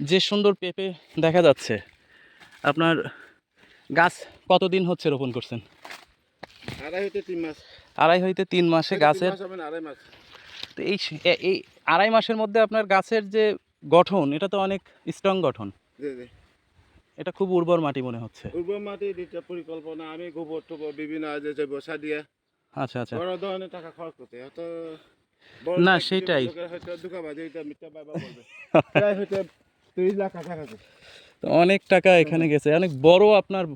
যে সুন্দর পেঁপে দেখা যাচ্ছে আপনার গাছ কতদিন হচ্ছে রোপণ করছেন? আড়াই হইতে তিন মাস। আড়াই হইতে তিন মাসে গাছের আড়াই মাস। তো এই এই আড়াই মাসের মধ্যে আপনার গাছের যে গঠন এটা তো অনেক স্ট্রং গঠন। এটা খুব উর্বর মাটি মনে হচ্ছে। উর্বর মাটি দিতে পরিকল্পনা আমি গোবর টোবর বিভিন্ন যে জৈব সার দিয়ে আচ্ছা আচ্ছা। বড় ধরনের টাকা খরচ করতে হয়তো না, সেটাই। হয়তো দুঃখাবাজি এটা মিথ্যা বাবা বলবে। হয়তো তো অনেক টাকা এখানে গেছে। অনেক বড় আপনার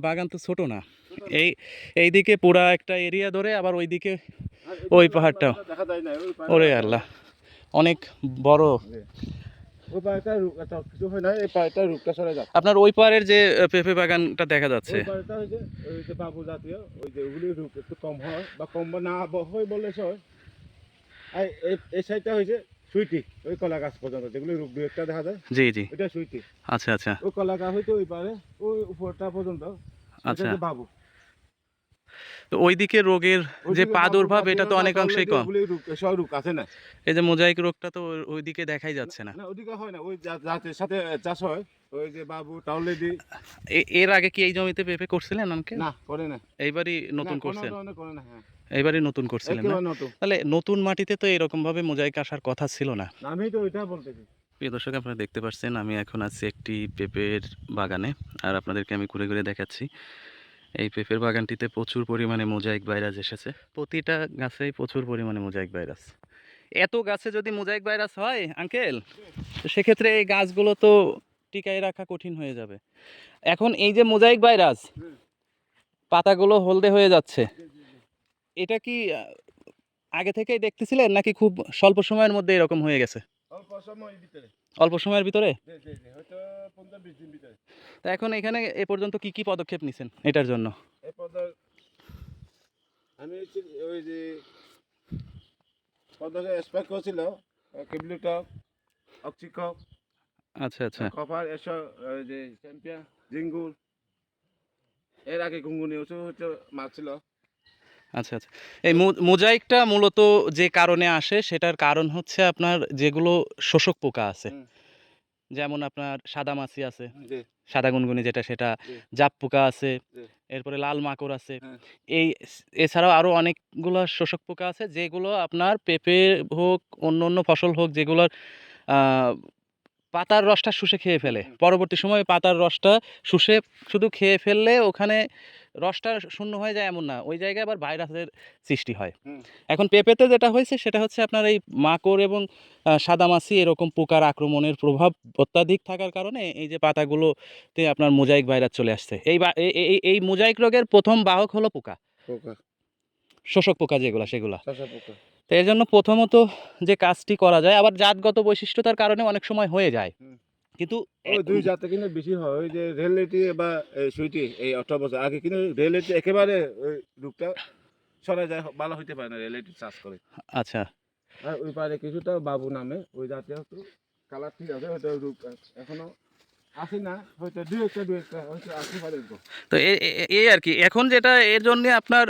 বাগান তো ছোট না। এই এইদিকে পুরা একটা এরিয়া ধরে আবার ওইদিকে ওই এদিকে পাহাড়টাও। দেখা যায় না ওই পাহাড়- ওরে আল্লাহ অনেক বড়। ওই পাহাড়টা রূপ কিছু হয় না এই পাহাড়টা রূপটা যাক। আপনার ওই পারের যে পেঁপে বাগানটা দেখা যাচ্ছে। ওই হচ্ছে ওই যে বাবু জাতীয় ওই যে ওগুলি রূপ একটু কম হয় বা কম না হয় এই এই সাইডটা হয়েছে সুইটি ওই কলা গাছ পর্যন্ত যেগুলি রূপ একটা দেখা যায় জি জি। এটা সুইটি। আচ্ছা আচ্ছা। ওই কলা গাছ হইতে ওই পারে ওই উপরটা পর্যন্ত আচ্ছা। বাবু। তো ওইদিকে রোগের যে প্রাদুর্ভাব এটা তো অনেকাংশেই কম। রূপ আছে না। এই যে মোজাইক রোগটা তো ওই- ওইদিকে দেখাই যাচ্ছে না। না ওদিকে হয় না ওই জাতের সাথে চাষ হয় ওই যে বাবু টাউলেদি এ- এর আগে কি এই জমিতে পেঁপে করছিলেন আমাকে? না করে না এইবারই নতুন করছেন। করে না হ্যাঁ। এইবারই নতুন করছিলেন না? তাহলে নতুন মাটিতে তো এরকম ভাবে মোজাইক আসার কথা ছিল না। আমি তো ওইটা বলতেছি প্রিয় দর্শক আপনারা দেখতে পাচ্ছেন আমি এখন আছি একটি পেঁপের বাগানে আর আপনাদেরকে আমি ঘুরে ঘুরে দেখাচ্ছি। এই পেঁপের বাগানটিতে প্রচুর পরিমাণে মোজাইক ভাইরাস এসেছে। প্রতিটা গাছেই প্রচুর পরিমাণে মোজাইক ভাইরাস। এত গাছে যদি মোজাইক ভাইরাস হয় আঙ্কেল তো সেক্ষেত্রে এই গাছগুলো তো টিকায় রাখা কঠিন হয়ে যাবে। এখন এই যে মোজাইক ভাইরাস পাতাগুলো হলদে হয়ে যাচ্ছে। এটা কি আগে থেকেই দেখতেছিলেন নাকি খুব স্বল্প সময়ের মধ্যে এরকম হয়ে গেছে? অল্প সময়ের ভিতরে। তা এখন এখানে এ পর্যন্ত কি কি পদক্ষেপ নিছেন এটার জন্য? আমি ওই যে পদকে স্প্রে করেছিল কিবলিটক অক্সিকক আচ্ছা আচ্ছা। কপার এসব ওই যে চ্যাম্পিয়ন জিঙ্গুল এর আগে ঘুঙ্গুনি হচ্ছে মারছিল। আচ্ছা আচ্ছা। এই মোজাইকটা মূলত যে কারণে আসে সেটার কারণ হচ্ছে আপনার যেগুলো শোষক পোকা আছে। যেমন আপনার সাদা মাছি আছে সাদা গুনগুনি যেটা সেটা জাপ পোকা আছে এরপরে লাল মাকড় আছে। হ্যাঁ। এই এছাড়াও আরও অনেকগুলো শোষক পোকা আছে যেগুলো আপনার পেঁপে হোক অন্য অন্য ফসল হোক যেগুলোর পাতার রসটা শুষে খেয়ে ফেলে। পরবর্তী সময়ে পাতার রসটা শুষে শুধু খেয়ে ফেললে ওখানে রসটা শূন্য হয়ে যায় এমন না ওই জায়গায় আবার ভাইরাসের সৃষ্টি হয়। এখন পেঁপেতে যেটা হয়েছে সেটা হচ্ছে আপনার এই মাকড় এবং সাদামাছি এরকম পোকার আক্রমণের প্রভাব অত্যাধিক থাকার কারণে এই যে পাতাগুলোতে আপনার মোজাইক ভাইরাস চলে আসছে। এই এই- মোজাইক রোগের প্রথম বাহক হলো পোকা। পোকা। শোষক পোকা যেগুলা সেগুলা। তো এর জন্য প্রথমত যে কাজটি করা যায় আবার জাতগত বৈশিষ্ট্যতার কারণে অনেক সময় হয়ে যায়। কিন্তু দুই জাতে কিন্তু বেশি হয়। ওই যে রেলটি বা সুইটি এই অঠর বছর আগে কিন্তু রেলটি একেবারে ওই রূপটা সরা যায় ভালো হইতে পারে না রেলটি চাষ করে। আচ্ছা। আর ওই পারে কিছুটা বাবু নামে ওই জাতীয় কালার ঠিক আছে হয়তো রূপ এখনও তো এই আর কি। এখন যেটা এর জন্য আপনার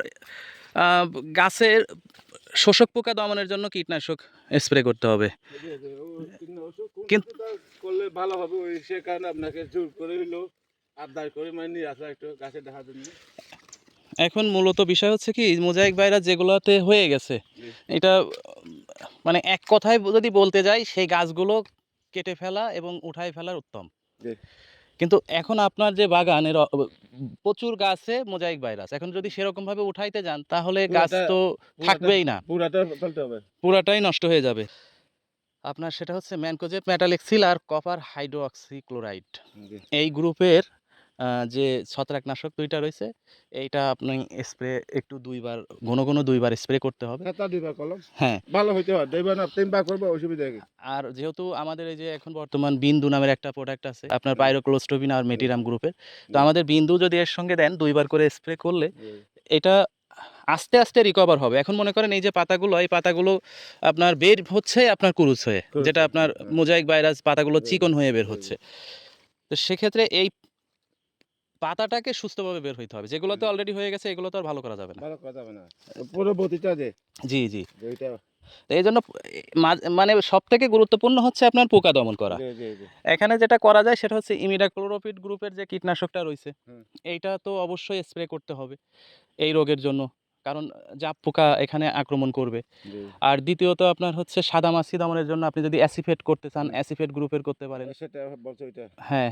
গাছের শোষক পোকা দমনের জন্য কীটনাশক স্প্রে করতে হবে। কিন্তু- করলে ভালো হবে ওই সে কারণে আপনাকে জোর করে হইল আবদার করে মানে নিয়ে আসা একটু গাছে জন্য এখন মূলত বিষয় হচ্ছে কি মোজাইক ভাইরাস যেগুলোতে হয়ে গেছে এটা মানে এক কথায় যদি বলতে যাই সেই গাছগুলো কেটে ফেলা এবং উঠাই ফেলার উত্তম। কিন্তু এখন আপনার যে বাগানের এর প্রচুর গাছে মোজাইক ভাইরাস। এখন যদি সেরকম ভাবে উঠাইতে যান তাহলে গাছ তো থাকবেই না। পুরাটা ফেলতে হবে। পুরাটাই নষ্ট হয়ে যাবে। আপনার সেটা হচ্ছে ম্যানকোজেব মেটালেক্সিল আর কপার হাইড্রোক্সি ক্লোরাইড এই গ্রুপের যে ছত্রাকনাশক দুইটা রয়েছে এইটা আপনি স্প্রে একটু দুইবার ঘন ঘন দুইবার স্প্রে করতে হবে। খাতা দিবা কলম হ্যাঁ। ভালো হইতে হয় দেবা না তিনবার করব অসুবিধা আর যেহেতু আমাদের এই যে এখন বর্তমান বিন্দু নামের একটা প্রোডাক্ট আছে আপনার। পাইরোক্লোস্টোবিন আর মেটিরাম গ্রুপের তো আমাদের বিন্দু যদি এর সঙ্গে দেন দুইবার করে স্প্রে করলে এটা আস্তে আস্তে রিকভার হবে। এখন মনে করেন এই যে পাতাগুলো এই পাতাগুলো আপনার বের হচ্ছে আপনার কুরুচ হয়ে যেটা আপনার হ্যাঁ। মোজাইক ভাইরাস পাতাগুলো চিকন হয়ে বের হচ্ছে। তো সেক্ষেত্রে এই পাতাটাকে সুস্থভাবে বের হইতে হবে। যেগুলো তো অলরেডি হয়ে গেছে এগুলো তো আর ভালো করা যাবে না। ভালো কথা হবে না। পরবর্তীটা যে জি জি। ওইটা এই জন্য মানে সব থেকে গুরুত্বপূর্ণ হচ্ছে আপনার পোকা দমন করা। এখানে যেটা করা যায় সেটা হচ্ছে ইমিডাক্লোরোপিড গ্রুপের যে কীটনাশকটা রয়েছে এইটা তো অবশ্যই স্প্রে করতে হবে এই রোগের জন্য। কারণ জাপ পোকা এখানে আক্রমণ করবে। আর দ্বিতীয়ত আপনার হচ্ছে সাদা মাছি দমনের জন্য আপনি যদি অ্যাসিফেট করতে চান। অ্যাসিফেট গ্রুপের করতে পারেন। সেটা হ্যাঁ।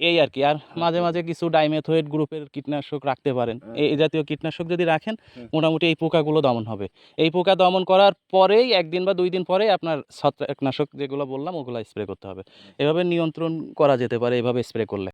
এই আর কি। আর মাঝে মাঝে কিছু ডাইমেথোয়েড গ্রুপের কীটনাশক রাখতে পারেন। হ্যাঁ। এই এই জাতীয় কীটনাশক যদি রাখেন মোটামুটি এই পোকাগুলো দমন হবে। এই পোকা দমন করার পরেই একদিন বা দুই দিন পরেই আপনার ছত্রাকনাশক যেগুলো বললাম ওগুলো স্প্রে করতে হবে। এভাবে নিয়ন্ত্রণ করা যেতে পারে এভাবে স্প্রে করলে।